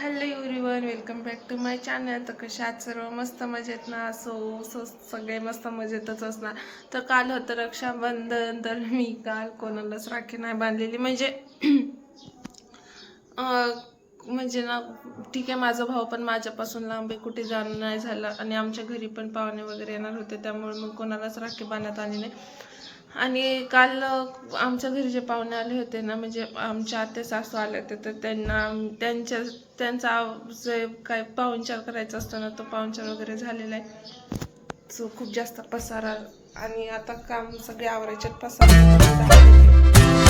Hello everyone welcome back to my channel. तर कशा सर्व? मस्त मजेत ना? असो सो सगळे मस्त मजेतच असणार. तर काल होतं रक्षाबंधन तर मी काल कोणालाच राखी नाही बांधलेली. म्हणजे म्हणजे ना ठीक आहे माझा भाऊ पण माझ्यापासून लांब आहे कुठे जाणं नाही झालं. आणि आमच्या घरी पण पाहुणे वगैरे येणार होते त्यामुळे मग कोणालाच राखी बांधण्यात आली नाही. आणि काल आमच्या घरी जे पाहुणे आले होते ना म्हणजे आमच्या आते सासू आले होते तर त्यांना त्यांच्या त्यांचा जे काय पाहुणचार करायचा असतो ना तो पाहुणचार वगैरे झालेला आहे. सो खूप जास्त पसारा आणि आता काम सगळे आवरायच्यात पसारा.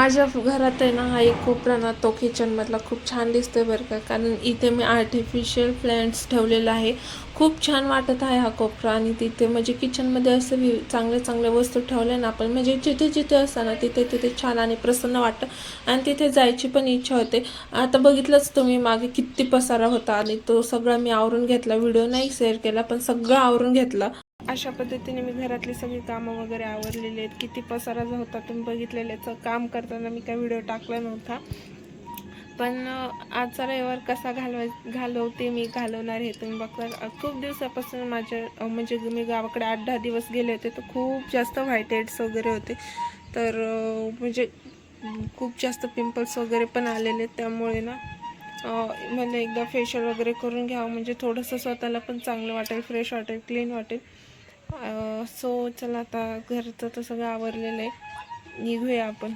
माझ्या घरात आहे ना हा एक कोपरा ना तो किचनमधला खूप छान दिसतोय बरं का. कारण इथे मी आर्टिफिशियल प्लॅन्ट्स ठेवलेला आहे. खूप छान वाटत आहे हा कोपरा आणि तिथे म्हणजे किचनमध्ये असं वि चांगल्या चांगल्या वस्तू ठेवल्या ना आपण. म्हणजे जिथे जिथे असताना तिथे तिथे छान आणि प्रसन्न वाटतं. आणि तिथे जायची पण इच्छा होते. आता बघितलंच तुम्ही मागे किती पसारा होता आणि तो सगळा मी आवरून घेतला. व्हिडिओ नाही शेअर केला पण सगळं आवरून घेतला. अशा पद्धतीने मी घरातली सगळी कामं वगैरे आवरलेली आहेत. किती पसारा होता तुम्ही बघितलेल्याचं काम करताना मी काय व्हिडिओ टाकला नव्हता. पण आजचा रविवार कसा घालवाय घालवते मी घालवणार हे तुम्ही बघता. खूप दिवसापासून माझ्या म्हणजे मी गावाकडे आठ दहा दिवस गेले होते तर खूप जास्त व्हाईट हेड्स वगैरे होते. तर म्हणजे खूप जास्त पिंपल्स वगैरे पण आलेले आहेत. त्यामुळे ना मला एकदा फेशियल वगैरे करून घ्यावं. म्हणजे थोडंसं स्वतःला पण चांगलं वाटेल फ्रेश वाटेल क्लीन वाटेल. सो चला आता घरचं तर सगळं आवरलेलं आहे. निघूया आपण.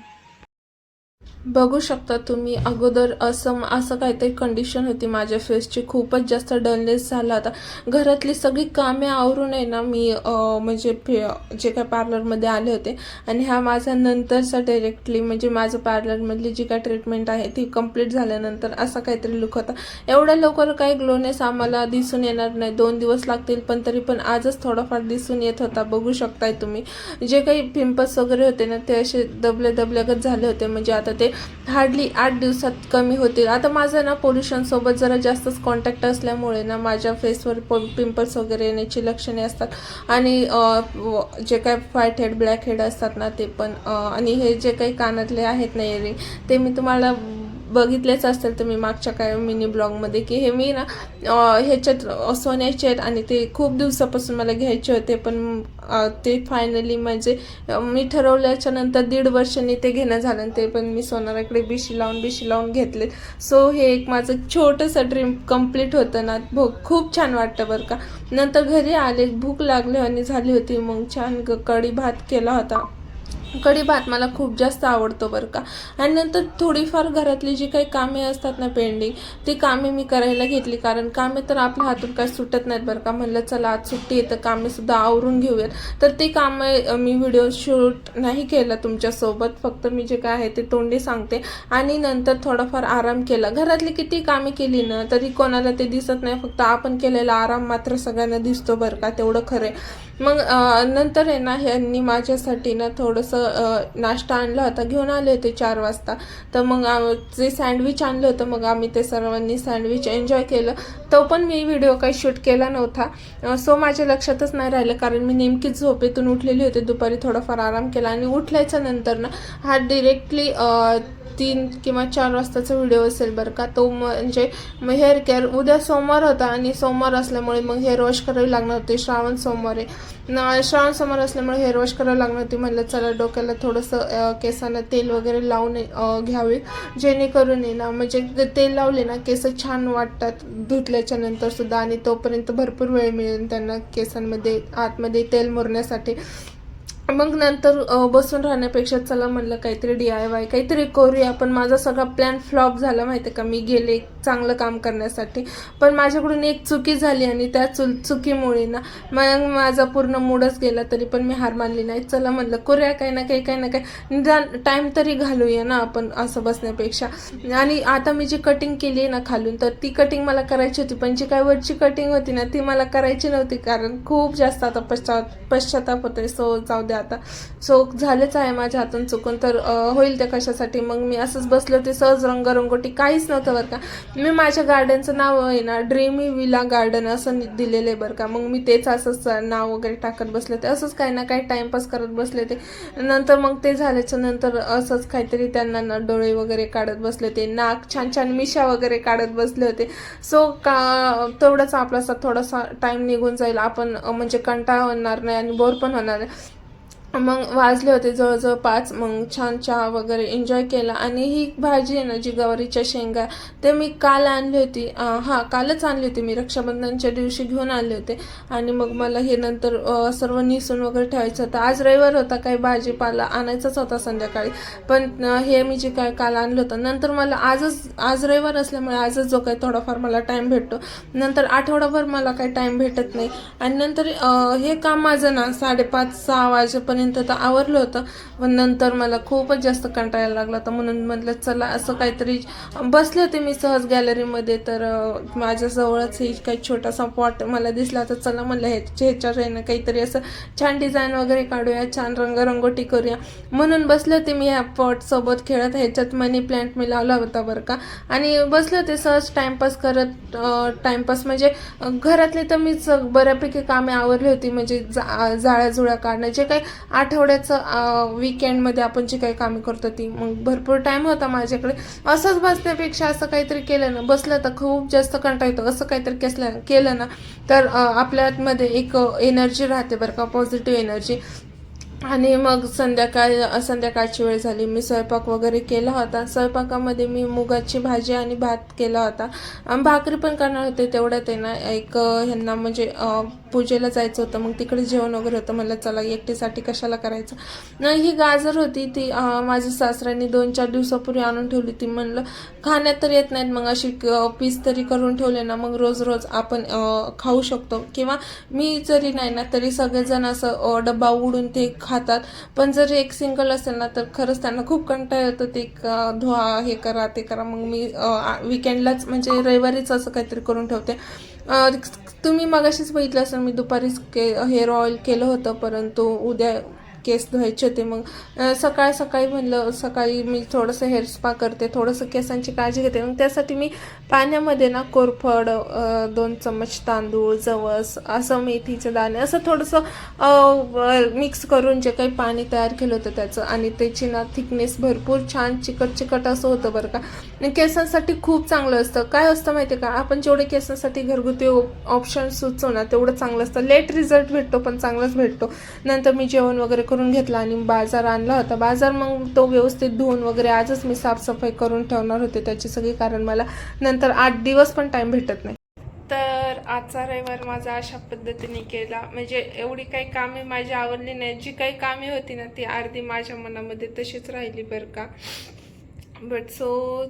बघू शकता तुम्ही अगोदर असं असं काहीतरी कंडिशन होती माझ्या फेसची खूपच जास्त डलनेस झाला होता. घरातली सगळी कामे आवरून आहे ना मी म्हणजे फे- जे काय पार्लरमध्ये आले होते. आणि हा माझा नंतरचा डायरेक्टली म्हणजे माझं पार्लरमधली जी काय ट्रीटमेंट आहे ती कंप्लीट झाल्यानंतर असा काहीतरी लुक होता. एवढ्या लवकर काही ग्लोनेस आम्हाला दिसून येणार नाही. दोन दिवस लागतील पण तरी पण आजच थोडाफार दिसून येत होता. बघू शकताय तुम्ही. जे काही पिंपल्स वगैरे होते ना ते असे दबले दबल्यागत झाले होते. म्हणजे आता ते हार्डली आठ दिवसात कमी होतील आता माझं ना पोल्युशनसोबत जरा जास्तच कॉन्टॅक्ट असल्यामुळे ना माझ्या फेसवर प पिंपल्स वगैरे येण्याची लक्षणे असतात. आणि जे काय व्हाईट हेड ब्लॅक हेड असतात ना ते पण आणि हे जे काही कानातले आहेत ना इयरिंग ते मी तुम्हाला बघितलेच असतील तुम्ही मागच्या काय मिनी ब्लॉगमध्ये की हे मी ना ह्याच्यात सोन्याचे आहेत आणि ते खूप दिवसापासून मला घ्यायचे होते पण ते फायनली म्हणजे मी ठरवल्याच्या नंतर दीड वर्षांनी ते घेणं झालं ते पण मी सोनाराकडे बिशी लावून बिशी लावून घेतले. सो हे एक माझं छोटंसं ड्रीम कंप्लीट होतं ना. भो खूप छान वाटतं बरं का. नंतर घरी आले भूक लागली आणि झाली होती. मग छान ग- कढी भात केला होता. कढी भात मला खूप जास्त आवडतो बरं का. आणि नंतर थोडीफार घरातली जी काही कामे असतात ना पेंडिंग ती कामे मी करायला घेतली. कारण कामे तर आपल्या हातून काही सुटत नाहीत बरं का. म्हणलं चला आज सुट्टी आहे तर आवरून घेऊयात. तर ती कामे मी व्हिडिओ शूट नाही केलं तुमच्यासोबत. फक्त मी जे काय आहे ते तोंडी सांगते. आणि नंतर थोडाफार आराम केला. घरातली किती कामे केली ना तरी कोणाला ते दिसत नाही. फक्त आपण केलेला आराम मात्र सगळ्यांना दिसतो बरं का. तेवढं खरं आहे. मग नंतर आहे ना ह्यांनी माझ्यासाठी ना थोडंसं नाश्ता आणला होता. घेऊन आले होते चार वाजता. तर मग जे सँडविच आणलं होतं मग आम्ही ते सर्वांनी सँडविच एन्जॉय केलं. तो पण मी व्हिडिओ काही शूट केला नव्हता. सो माझ्या लक्षातच नाही राहिलं कारण मी नेमकीच झोपेतून उठलेली होते. दुपारी थोडाफार आराम केला आणि उठल्याच्या नंतर ना हा डिरेक्टली तीन किंवा चार वाजताचा व्हिडिओ असेल बरं का. तो म्हणजे मग हेअर केअर उद्या सोमवार होता आणि सोमवार असल्यामुळे मग हेअर वॉश करावी लागणार होते. श्रावण सोमवार आहे. श्रावण सोमवार असल्यामुळे हेअर वॉश करावी लागणार होती. म्हणलं चला डोक्याला थोडंसं केसांना तेल वगैरे लावून घ्यावे. जेणेकरून ना म्हणजे तेल लावले ना केस छान वाटतात. धुतल्याच्या नंतर सुद्धा आणि तोपर्यंत भरपूर वेळ मिळेल त्यांना केसांमध्ये आतमध्ये तेल मुरण्यासाठी. मग नंतर बसून राहण्यापेक्षा चला म्हणलं काहीतरी डी आय वाय काहीतरी करूया. पण माझा सगळा प्लॅन फ्लॉप झाला माहिती आहे का? मी गेले चांगलं काम करण्यासाठी. पण माझ्याकडून एक चुकी झाली आणि त्या चु चुकीमुळे ना मग माझा पूर्ण मूडच गेला तरी पण मी हार मानली नाही. चला म्हणलं करूया काही ना काही काही ना काही. निदान टाईम तरी घालूया ना आपण असं बसण्यापेक्षा. आणि आता मी जी कटिंग केली आहे ना खालून तर ती कटिंग मला करायची होती. पण जी काय वरची कटिंग होती ना ती मला करायची नव्हती. कारण खूप जास्त आता पश्चात पश्चाताप होतोय. सो जाऊ द्या. दे आता. सो झालेच आहे माझ्या हातून चुकून तर होईल ते कशासाठी? मग मी असंच बसले होते सहज रंगरंगोटी काहीच नव्हतं बरं का. मी माझ्या गार्डनचं नाव आहे ना ड्रीमी विला गार्डन असं नि- दिलेलं आहे बरं का. मग मी तेच असंच नाव वगैरे टाकत बसले ते असंच काही ना काही टाईमपास करत बसले ते नंतर मग ते झाल्याच्यानंतर असंच काहीतरी त्यांना ना डोळे वगैरे काढत बसले होते. नाक छान छान मिशा वगैरे काढत बसले होते. सो का तेवढाच आपलासा थोडासा टाइम निघून जाईल. आपण म्हणजे कंटाळा होणार नाही आणि बोर पण होणार नाही. मग वाजले होते जवळजवळ पाच मग छान चहा वगैरे एन्जॉय केला. आणि ही भाजी आहे ना जी गवारीच्या शेंगा ते मी काल आणली होती. हां कालच आणली होती मी. रक्षाबंधनच्या दिवशी घेऊन आले होते. आणि मग मला हे नंतर सर्व निसून वगैरे ठेवायचं होतं. आज रविवार होता काही भाजीपाला आणायचाच होता संध्याकाळी. पण हे मी जे काय काल आणलं होतं नंतर मला आजच आज रविवार असल्यामुळे आजच जो काही थोडाफार मला टाईम भेटतो. नंतर आठवडाभर मला काही टाईम भेटत नाही. आणि नंतर हे काम माझं ना साडेपाच सहा वाजेपर्यंत तर आवरलं होतं पण नंतर मला खूपच जास्त कंटाळायला लागला. होता म्हणून म्हटलं चला असं काहीतरी बसले होते मी सहज गॅलरीमध्ये तर माझ्याजवळच हे काही छोटासा पॉट मला दिसला तर चला म्हणलं ह्याच्या ह्याच्यावर आहे ना काहीतरी असं छान डिझाईन वगैरे काढूया छान रंगरंगोटी करूया. म्हणून बसले होते मी ह्या पॉटसोबत खेळत. ह्याच्यात मनी प्लॅन्ट मी लावला होता बरं का. आणि बसले होते सहज टाइमपास करत टाइमपास म्हणजे घरातले तर मीच बऱ्यापैकी कामे आवरली होती. म्हणजे जा जाळ्या जुळ्या काढणं जे काही आठवड्याचं विकेंडमध्ये आपण जी काही कामे करतो ती. मग भरपूर टाईम होता माझ्याकडे. असंच बसण्यापेक्षा असं काहीतरी केलं ना बसलं तर खूप जास्त कंटाळ येतो. असं काहीतरी केसलं केलं ना तर आपल्यामध्ये एक एनर्जी राहते बरं का पॉझिटिव्ह एनर्जी आणि मग संध्याकाळ संध्याकाळची वेळ झाली. मी स्वयंपाक वगैरे केला होता. स्वयंपाकामध्ये मी मुगाची भाजी आणि भात केला होता. आणि भाकरी पण करणार होते तेवढ्यात आहे ना एक ह्यांना म्हणजे पूजेला जायचं होतं मग तिकडे जेवण वगैरे होतं. मला चला एकटीसाठी कशाला करायचं? नाही ही गाजर होती ती माझ्या सासऱ्यांनी दोन चार दिवसापूर्वी आणून ठेवली ती म्हणलं खाण्यात तर येत नाहीत मग अशी पीस तरी करून ठेवले ना मग रोज रोज आपण खाऊ शकतो. किंवा मी जरी नाही ना तरी सगळेजण असं डबा डब्बा उडून ते खातात. पण जर एक सिंगल असेल ना तर खरंच त्यांना खूप कंटाळा येतो ते धुवा हे करा ते करा. मग मी विकेंडलाच म्हणजे रविवारीच असं काहीतरी करून ठेवते. तुम्ही मगाशीच बघितलं असेल मी दुपारीच के हेअर ऑइल केलं होतं परंतु उद्या केस धुवायचे होते. मग सकाळ सकाळी म्हणलं सकाळी मी थोडंसं हेअर स्पा करते थोडंसं केसांची काळजी घेते. मग त्यासाठी मी पाण्यामध्ये ना कोरफड दोन चम्मच तांदूळ जवस असं मेथीचे दाणे असं थोडंसं मिक्स करून जे काही पाणी तयार केलं होतं त्याचं. आणि त्याची ना थिकनेस भरपूर छान चिकट चिकट असं होतं बरं का. केसांसाठी खूप चांगलं असतं. काय असतं माहिती आहे का? आपण जेवढे केसांसाठी घरगुती ऑप्शन सुचवू ना तेवढं चांगलं असतं. लेट रिझल्ट भेटतो पण चांगलाच भेटतो. नंतर मी जेवण वगैरे करून घेतला आणि बाजार आणला होता. बाजार मग तो व्यवस्थित धुवून वगैरे आजच मी साफसफाई करून ठेवणार होते. त्याची सगळी कारण मला नंतर आठ दिवस पण टाईम भेटत नाही. तर आजचा रविवार माझा अशा पद्धतीने केला. म्हणजे एवढी काही कामे माझी आवडली नाही जी काही कामे होती ना ती अर्धी माझ्या मनामध्ये तशीच राहिली बरं का. बट सो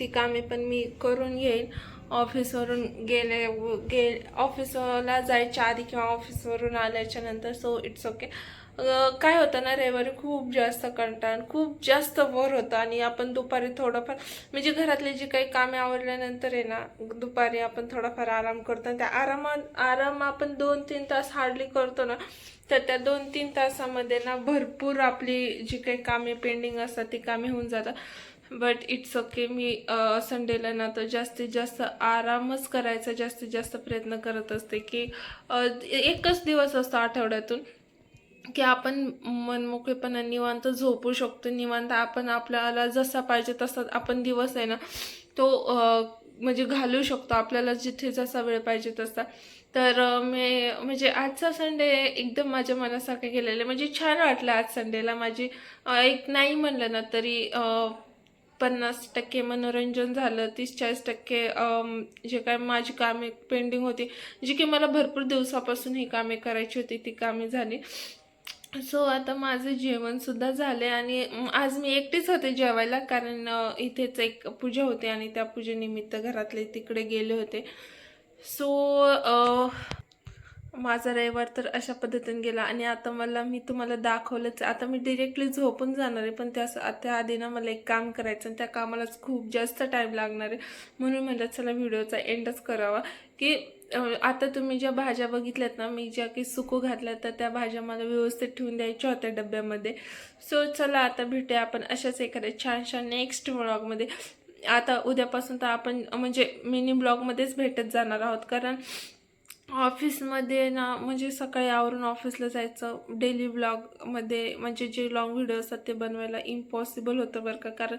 ती कामे पण मी करून घेईन. ऑफिसवरून गेले गे ऑफिसला जायच्या आधी किंवा ऑफिसवरून आल्याच्यानंतर सो इट्स ओके काय होतं ना रविवारी खूप जास्त कंटाळ खूप जास्त बोर होतं आणि आपण दुपारी थोडंफार म्हणजे घरातली जी काही कामे आवडल्यानंतर आहे ना दुपारी आपण थोडाफार आराम करतो आणि त्या आरामात आराम आपण दोन तीन तास हार्डली करतो ना तर त्या दोन तीन तासामध्ये ना भरपूर आपली जी काही कामे पेंडिंग असतात ती कामे होऊन जातात. बट इट्स ओके मी संडेला ना तर जास्तीत जास्त आरामच करायचा जास्तीत जास्त प्रयत्न करत असते की एकच दिवस असतो आठवड्यातून की आपण मनमोकळेपणा निवांत झोपू शकतो. निवांत आपण आपल्याला जसा पाहिजे तसा आपण दिवस आहे ना तो म्हणजे घालू शकतो. आपल्याला जिथे जसा वेळ पाहिजे तसा. तर मी म्हणजे आजचा संडे एकदम माझ्या मनासारखं गेलेलं आहे. म्हणजे छान वाटलं आज संडेला माझी एक नाही म्हणलं ना तरी पन्नास टक्के मनोरंजन झालं तीस चाळीस टक्के जे काय माझी कामे पेंडिंग होती जी की मला भरपूर दिवसापासून ही कामे करायची होती ती कामे झाली. सो आता माझं जेवणसुद्धा झाले आणि आज मी एकटीच होते जेवायला कारण इथेच एक पूजा होती आणि त्या पूजेनिमित्त घरातले तिकडे गेले होते. सो माझा रविवार तर अशा पद्धतीने गेला आणि आता मला मी तुम्हाला दाखवलंच. आता मी डिरेक्टली झोपून जाणार आहे पण त्या त्याआधी ना मला एक काम करायचं आणि त्या कामालाच खूप जास्त टाईम लागणार आहे. म्हणून म्हटलं चला व्हिडिओचा एंडच करावा. की आता तुम्ही ज्या भाज्या बघितल्यात ना मी ज्या काही सुकू घातल्या तर त्या भाज्या मला व्यवस्थित ठेवून द्यायच्या होत्या डब्यामध्ये. सो चला आता भेटूया आपण अशाच एखाद्या छानशा नेक्स्ट व्लॉगमध्ये आता उद्यापासून तर आपण म्हणजे मिनी ब्लॉगमध्येच भेटत जाणार आहोत. कारण ऑफिसमध्ये ना म्हणजे सकाळी आवरून ऑफिसला जायचं डेली ब्लॉगमध्ये म्हणजे जे लॉंग व्हिडिओ असतात ते बनवायला इम्पॉसिबल होतं बरं का. कारण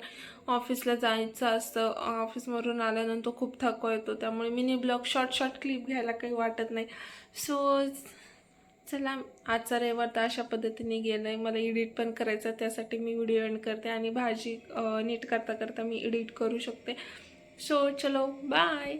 ऑफिसला जायचं असतं ऑफिसमधून आल्यानंतर खूप थकवा येतो. त्यामुळे mini blog short short clip घ्यायला काही वाटत नाही. सो चला आजचा रविवार तर अशा पद्धतीने गेलं आहे मला एडिट पण करायचं आहे, त्यासाठी मी व्हिडिओ एंड करते आणि भाजी नीट करता करता मी एडिट करू शकते. सो चलो बाय